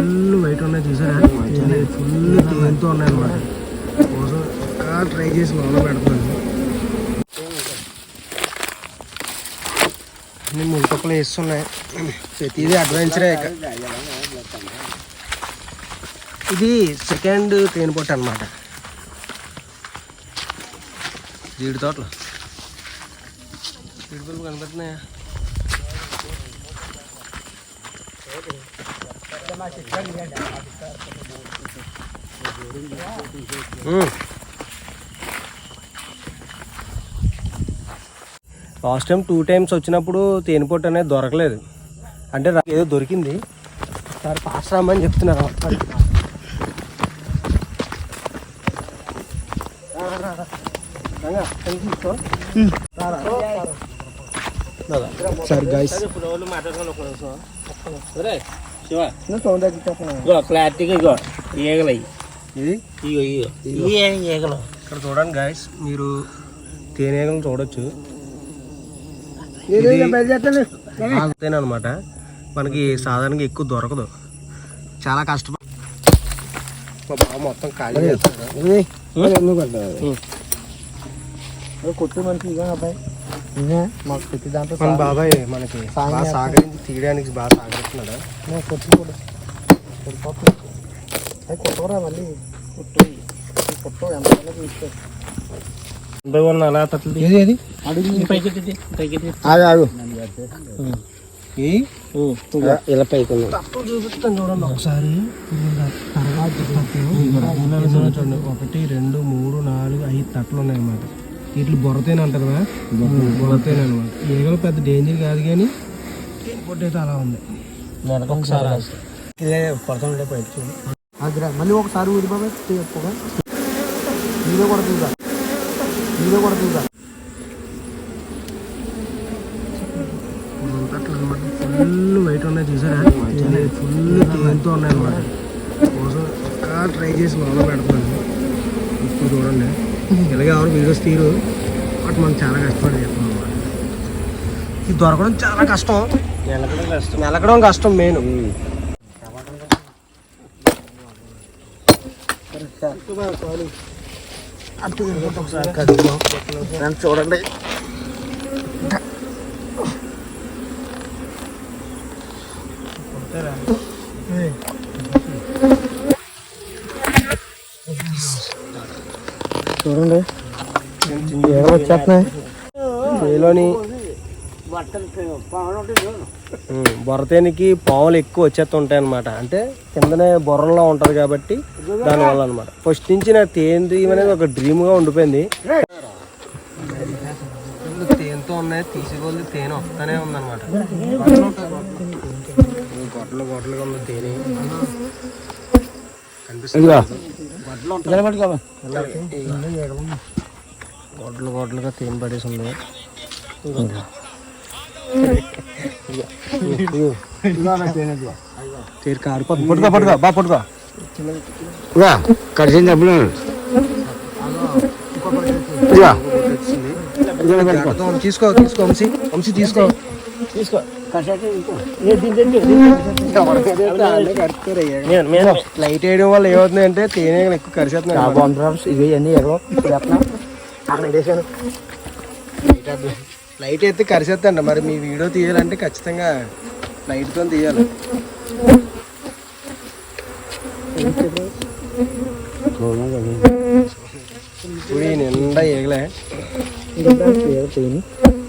Full white ఉన్నాయి చూసారా? Full తేనెతో ఉన్నాయి అన్నమాట. కోసం ఇంకా ట్రై చేసి లోన పెడతాను. అన్ని ముళ్ళపక్కలు వేస్తున్నాయి. ప్రతిదీ అడ్వెంచరే ఇది సెకండ్ తేనె పొట్టు అనమాట జీడి తోటలు. జీడి పళ్ళు కనబడుతున్నాయా లాస్ట్ టైం టూ టైమ్స్ వచ్చినప్పుడు తేనె పొట్టు అనేది దొరకలేదు. అంటే ఏదో దొరికింది. ఒకసారి పాస్ రామని చెప్తున్నారు సరే గైస్ క్లారిటీగా ఇగో ఈగలు అయ్యి. ఇది? ఇగో ఇగో ఇవి ఈగలు ఇక్కడ చూడండి గాయస్ మీరు తేనెగలను చూడొచ్చు. అనమాట మనకి సాధారణంగా ఎక్కువ దొరకదు. చాలా కష్టం మొత్తం ఖాళీ కొట్టు మనిషి ఇగో అబ్బాయి. మాకు ప్రతి దాంట్లో మన బాబాయ్ మనకి బాగా సాగరించి తీయడానికి బాగా సాగరిస్తున్నాడు కొట్టు కూడా. కొట్టుకోవచ్చు అది మళ్ళీ? కొట్టు. కొట్టు ఎంత అలా తట్లు ఏది ఏది? పైకి పైకి ఆగు ఆగు. ఇలా పైకి తప్పులు చూపిస్తాను చూడండి. ఒకసారి తర్వాత ఒకటి రెండు మూడు నాలుగు ఐదు తట్లు ఉన్నాయి అన్నమాట వీటిని బొరతేనే అంటారు బొరతేనే అనమాట. ఈగలు పెద్ద డేంజర్ కాదు కానీ పొట్టయితే అలా ఉంది. ఒకసారి పడుతుంటే బయట చూడు. అదిరా మళ్ళీ ఒకసారి ఊరి బాబాయ్ చెప్పుగా నీలో కూడా తీగా నీలో కూడా అనమాట. ఫుల్ వైట్ ఉన్నాయి చూసారా? ఫుల్ తేనెతో ఉన్నాయి అనమాట. కోసం ట్రై చేసి లోన పెడతాను. ఇప్పుడు చూడండి. ఇలాగే ఎవరు వీడియోస్ తీరు బట్ మనం చాలా కష్టపడి అనమాట ఇది దొరకడం చాలా కష్టం. మెలకడం కష్టం. మెయిన్. అటు తిరుగుతూ ఒకసారి కదులుదాం. చూడండి. ఏదో వచ్చేస్తున్నాయి. చేలోని బొరతేనికి పాములు ఎక్కువ వచ్చేస్తుంటాయి అనమాట అంటే కిందనే బొర్రలో ఉంటది కాబట్టి దానివల్ల అనమాట ఫస్ట్ నుంచి నాకు తేనె అనేది ఒక డ్రీమ్గా ఉండిపోయింది. తేనెతో ఉన్నాయి తీసుకోవాలి తేనె వస్తానే ఉందన్నమాట. గొడ్డలు గొడ్డలుగా ఉంది తేనె. కనిపిస్తుంది? గొడ్డలు గొడ్డలుగా తేనె పడేసి ఉంది. తీరు కారిపోతుంది పట్టుకో పట్టుకో. బా పట్టుకో. కడిసిన డబ్బులు తీసుకో తీసుకో వంశీ. వంశీ తీసుకో. తీసుకో. లైట్ వేయడం వల్ల ఏమవుతుంది అంటే తేనె ఎక్కువ కరిసేస్తున్నాయి ఇవి అన్నీ ఎగో లైట్ అయితే కరిసేస్తండి మరి మీ వీడియో తీయాలంటే ఖచ్చితంగా లైట్తో తీయాలి ఇప్పుడు ఈ నిండా ఏగలే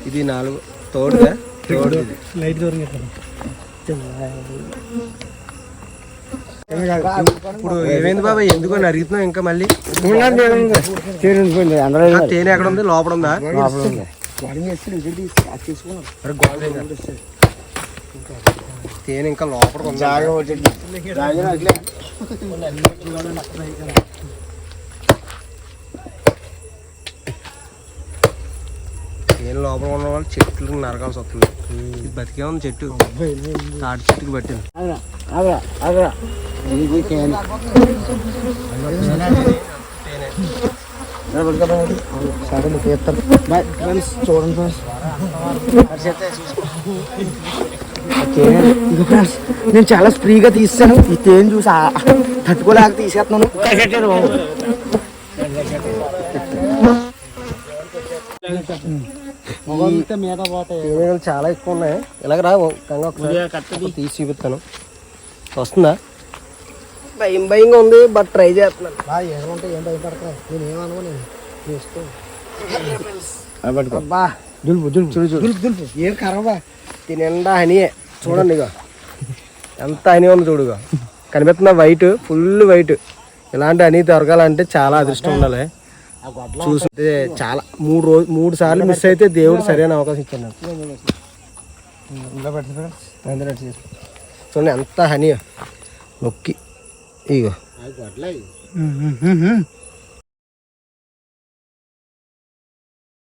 ఇది నాలుగు తోడుగా తోడు ఇది. లైట్ దొరికి ఇప్పుడు ఏమైంది బాబా ఎందుకో నరుగుతున్నావు ఇంకా మళ్ళీ? తేనె ఎక్కడ ఉంది? లోపల ఉందా. తేనె ఇంకా లోపల ఉంది? తేనె లోపల ఉన్న వాళ్ళు చెట్లు నరకాల్సి వస్తుంది. ఇది బతికే ఉంది చెట్టు. తాటి చెట్టుకి పట్టింది. ఫ్రెండ్స్ చూడండి ఫ్రెండ్స్. ఇదిగో ఫ్రెండ్స్ నేను చాలా ఫ్రీగా తీస్తాను. ఈ తేనె చూసి తట్టుకోలేక తీసేస్తున్నాను. మీద తేనెలు చాలా ఎక్కువ ఉన్నాయి. ఇలాగ రా గంగ ఒకసారి తీసి చూపిస్తాను. వస్తుందా? భయం భయంగా ఉంది బట్ ట్రై చేస్తున్నాను. బాగా ఏమంటే ఏం భయపడతావు? నేను ఏమనుకో నేను చేసుకో అబ్బా దులుపు దులుపు చూడు చూడు. దులుపు దులుపు. ఏం కరవా దీని నిండా హనీయే చూడండి ఇక ఎంత హనీ ఉంది చూడుగా కనిపిస్తున్న వైట్ ఫుల్ వైట్ ఇలాంటి హనీ దొరకాలంటే చాలా అదృష్టం ఉండాలి. చూస్తే చాలా మూడు రోజు మూడు సార్లు మిస్ అయితే దేవుడు సరైన అవకాశం ఇచ్చాను. చూడండి ఎంత హనీ. నొక్కి. ఇగో.